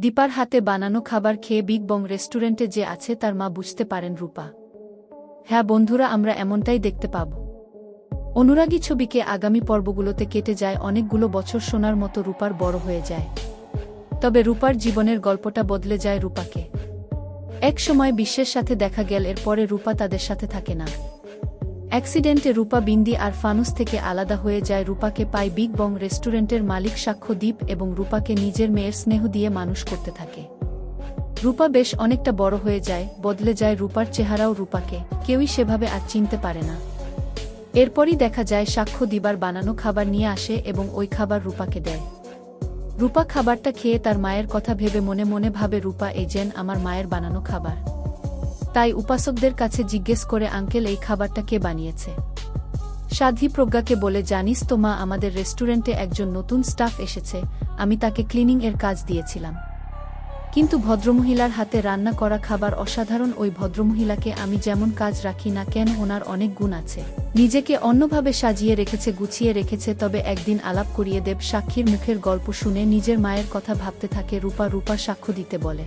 দীপার হাতে বানানো খাবার খেয়ে বিগ বং রেস্টুরেন্টে যে আছে তার মা বুঝতে পারেন রূপা। হ্যাঁ বন্ধুরা, আমরা এমনটাই দেখতে পাব। অনুরাগী ছবিকে আগামী পর্বগুলোতে কেটে যায় অনেকগুলো বছর সোনার মতো রূপার বড় হয়ে যায়। তবে রূপার জীবনের গল্পটা বদলে যায় রূপাকে। এক সময় বিশ্বের সাথে দেখা গেল, এরপরে রূপা তাদের সাথে থাকে না। অ্যাক্সিডেন্টে রূপা বিন্দি আর ফানুস থেকে আলাদা হয়ে যায়। রূপাকে পায় বিগ বং রেস্টুরেন্টের মালিক সাক্ষ্যদ্বীপ এবং রূপাকে নিজের মেয়ের স্নেহ দিয়ে মানুষ করতে থাকে। রূপা বেশ অনেকটা বড় হয়ে যায়, বদলে যায় রূপার চেহারাও রূপাকে, কেউই সেভাবে আর চিনতে পারে না। এরপরই দেখা যায় সাক্ষ্য দিবার বানানো খাবার নিয়ে আসে এবং ওই খাবার রূপাকে দেয়। রূপা খাবারটা খেয়ে তার মায়ের কথা ভেবে মনে মনে ভাবে, রূপা, এই যেন আমার মায়ের বানানো খাবার। তাই উপাসকদের কাছে জিজ্ঞেস করে আঙ্কেল, এই খাবারটা কে বানিয়েছে? সাধ্বী প্রজ্ঞাকে বলে, জানিস তো মা, আমাদের রেস্টুরেন্টে একজন নতুন স্টাফ এসেছে। আমি তাকে ক্লিনিং এর কাজ দিয়েছিলাম। কিন্তু ভদ্রমহিলার হাতে রান্না করা খাবার অসাধারণ, ওই ভদ্রমহিলাকে আমি যেমন কাজ রাখি না কেন, ওনার অনেক গুণ আছে। নিজেকে অন্যভাবে সাজিয়ে রেখেছে, গুছিয়ে রেখেছে, তবে একদিন আলাপ করিয়ে দেব, সাক্ষীর মুখের গল্প শুনে নিজের মায়ের কথা ভাবতে থাকে, রূপা রূপা সাক্ষ্য দিতে বলে।